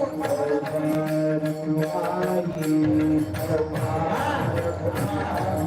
Thank you.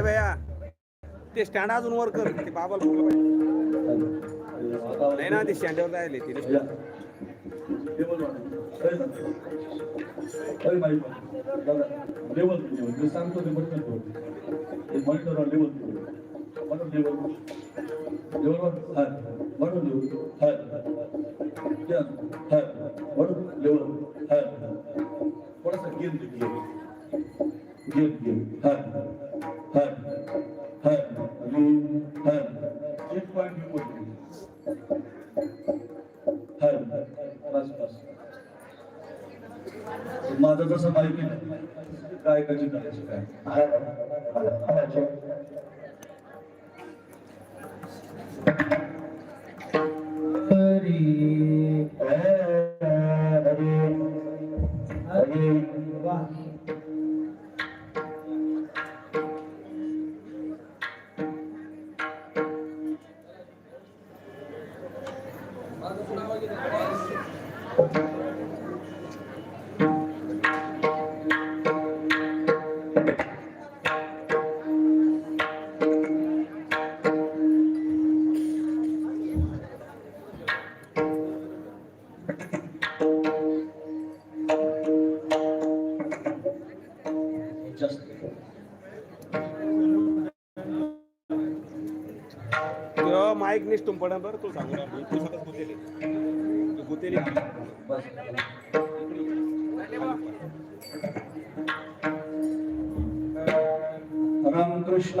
ए भैया ते stand अजून वर कर ते बाबा नाही ना ते स्टँडवर राहिले ते सांगतो ते म्हणून माझं कसं माहिती आहे गायकाची करायचं काय? तेव्हा माईक बरं तू सांगू ना तू स्वतःच गुतेली तू गुतेली बस कृष्ण.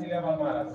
tidak mamas.